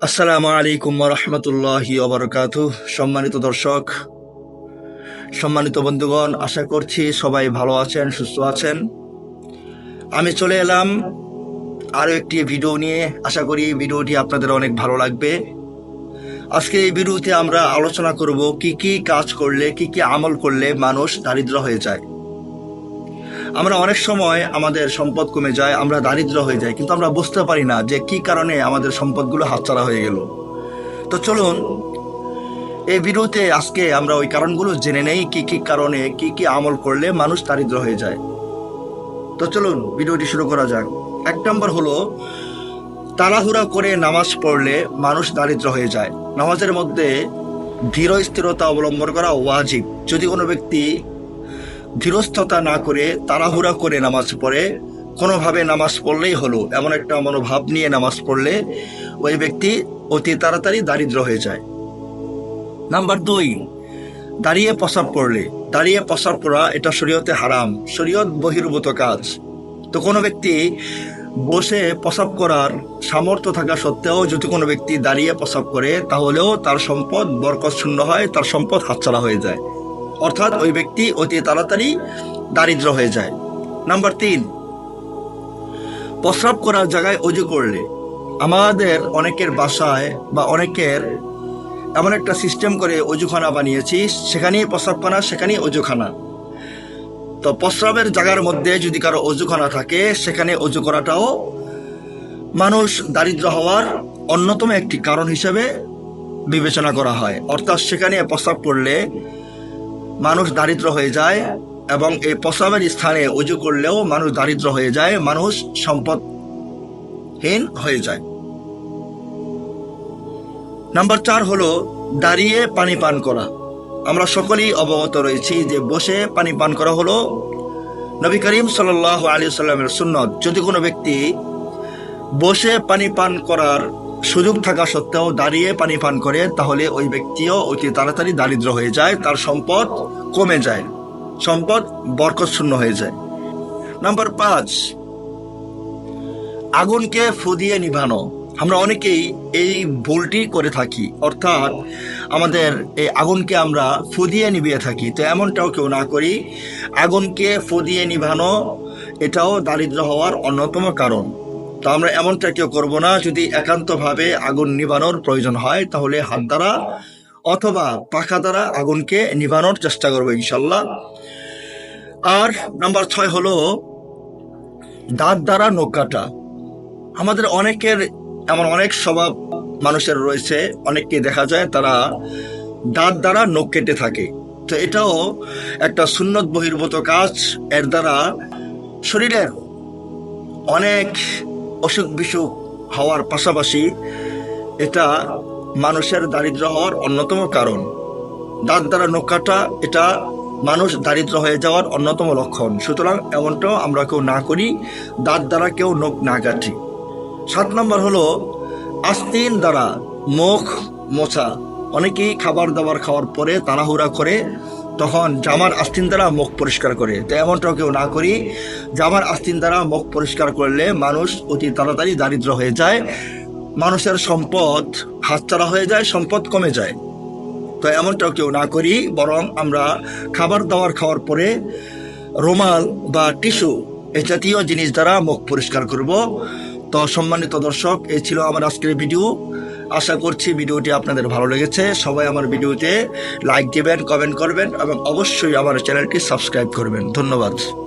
আসসালামু আলাইকুম রহমতুল্লাহি অবরকাত সম্মানিত দর্শক, সম্মানিত বন্ধুগণ, আশা করছি সবাই ভালো আছেন, সুস্থ আছেন। আমি চলে এলাম আরও একটি ভিডিও নিয়ে। আশা করি ভিডিওটি আপনাদের অনেক ভালো লাগবে। আজকে এই ভিডিওতে আমরা আলোচনা করব কি কি কাজ করলে, কি কি আমল করলে মানুষ দারিদ্র হয়ে যায়। আমরা অনেক সময় আমাদের সম্পদ কমে যায়, আমরা দারিদ্র হয়ে যাই, কিন্তু আমরা বুঝতে পারি না যে কি কারণে আমাদের সম্পদগুলো হাতছাড়া হয়ে গেল। তো চলুন, এই ভিডিওতে আজকে আমরা ওই কারণগুলো জেনে নেই, কি কি কারণে, কি কি আমল করলে মানুষ দারিদ্র হয়ে যায়। তো চলুন, ভিডিওটি শুরু করা যাক। এক নম্বর হলো, তাড়াহুড়া করে নামাজ পড়লে মানুষ দারিদ্র হয়ে যায়। নামাজের মধ্যে ধীর স্থিরতা অবলম্বন করা ওয়াজিব। যদি কোনো ব্যক্তি ধীরস্থতা না করে তাড়াহুড়া করে নামাজ পড়ে, কোনোভাবে নামাজ পড়লেই হলো, এমন একটা মনোভাব নিয়ে নামাজ পড়লে ওই ব্যক্তি অতি তাড়াতাড়ি দারিদ্র হয়ে যায়। নাম্বার দুই, দাঁড়িয়ে প্রসাব করলে। দাঁড়িয়ে প্রসাব করা, এটা শরীয়তে হারাম, শরীয়ত বহির্ভূত কাজ। তো কোনো ব্যক্তি বসে প্রসাব করার সামর্থ্য থাকা সত্ত্বেও যদি কোনো ব্যক্তি দাঁড়িয়ে প্রসাব করে, তাহলেও তার সম্পদ বরকত শূন্য হয়, তার সম্পদ হাতছাড়া হয়ে যায়। অর্থাৎ ওই ব্যক্তি অতি তাড়াতাড়ি দারিদ্র হয়ে যায়। নাম্বার তিন, প্রস্রাব করার জায়গায় অজু করলে আমাদের অনেকের বাসায় বা অনেকের এমন একটা সিস্টেম করে অজুখানা বানিয়েছি, সেখানেই প্রস্রাবখানা, সেখানেই অজুখানা। তো প্রস্রাবের জায়গার মধ্যে যদি কারও অজুখানা থাকে, সেখানে অজু করাটাও মানুষ দারিদ্র হওয়ার অন্যতম একটি কারণ হিসেবে বিবেচনা করা হয়। অর্থাৎ সেখানে প্রস্রাব করলে মানুষ দারিদ্র হয়ে যায় এবং এই প্রস্রাবের স্থানে উজু করলেও মানুষ দারিদ্র হয়ে যায়, মানুষ সম্পদহীন হয়ে যায়। নাম্বার চার হলো দাঁড়িয়ে পানি পান করা। আমরা সকলেই অবগত রয়েছি যে বসে পানি পান করা হলো নবী করিম সাল আলী সাল্লামের সুন্নত। যদি কোনো ব্যক্তি বসে পানি পান করার সুযোগ থাকা সত্ত্বেও দাঁড়িয়ে পানি পান করে, তাহলে ওই ব্যক্তিও অতি তাড়াতাড়ি দারিদ্র হয়ে যায়, তার সম্পদ কমে যায়, সম্পদ বরকত শূন্য হয়ে যায়। নাম্বার পাঁচ, আগুনকে ফুদিয়ে নিভানো। আমরা অনেকেই এই ভুলটি করে থাকি, অর্থাৎ আমাদের এই আগুনকে আমরা ফুদিয়ে নিভিয়ে থাকি। তো এমনটাও কেউ না করি, আগুনকে ফুদিয়ে নিভানো এটাও দারিদ্র হওয়ার অন্যতম কারণ। তো আমরা এমনটা কেউ করব না। যদি একান্তভাবে আগুন নিভানোর প্রয়োজন হয়, তাহলে হাত দ্বারা অথবা পাখা দ্বারা আগুনকে নিবানোর চেষ্টা করব ইনশাল্লাহ আর নাম্বার ছয় হলো দাঁত দ্বারা নখ কাটা। আমাদের অনেকের এমন অনেক স্বভাব মানুষের রয়েছে অনেককে দেখা যায় তারা দাঁত দ্বারা নখ কেটে থাকে। তো এটাও একটা সুন্নত বহির্ভূত কাজ। এর দ্বারা শরীরের অনেক অসুখ বিসুখ হওয়ার পাশাপাশি এটা মানুষের দারিদ্র হওয়ার অন্যতম কারণ। দাঁত দ্বারা নখ কাটা, এটা মানুষ দারিদ্র হয়ে যাওয়ার অন্যতম লক্ষণ। সুতরাং এমনটাও আমরা কেউ না করি, দাঁত দ্বারা কেউ নখ না কাটি। সাত নম্বর হলো আস্তিন দ্বারা মুখ মোছা। অনেকেই খাবার দাবার খাওয়ার পরে তাড়াহুড়া করে তখন জামার আস্তিন দ্বারা মুখ পরিষ্কার করে। তো এমনটাও কেউ না করি। জামার আস্তিন দ্বারা মুখ পরিষ্কার করলে মানুষ অতি তাড়াতাড়ি দারিদ্র হয়ে যায়। মানুষের সম্পদ হাতছাড়া হয়ে যায়, সম্পদ কমে যায়। তো এমনটাও কেউ না করি, বরং আমরা খাবার দাবার খাওয়ার পরে রুমাল বা টিস্যু এ জাতীয় জিনিস দ্বারা মুখ পরিষ্কার করব। তো সম্মানিত দর্শক এই ছিল আমার আজকের ভিডিও। আশা করছি ভিডিওটি আপনাদের ভালো লেগেছে। সবাই আমার ভিডিওতে লাইক দেবেন কমেন্ট করবেন এবং অবশ্যই আমার চ্যানেলটি সাবস্ক্রাইব করবেন। ধন্যবাদ।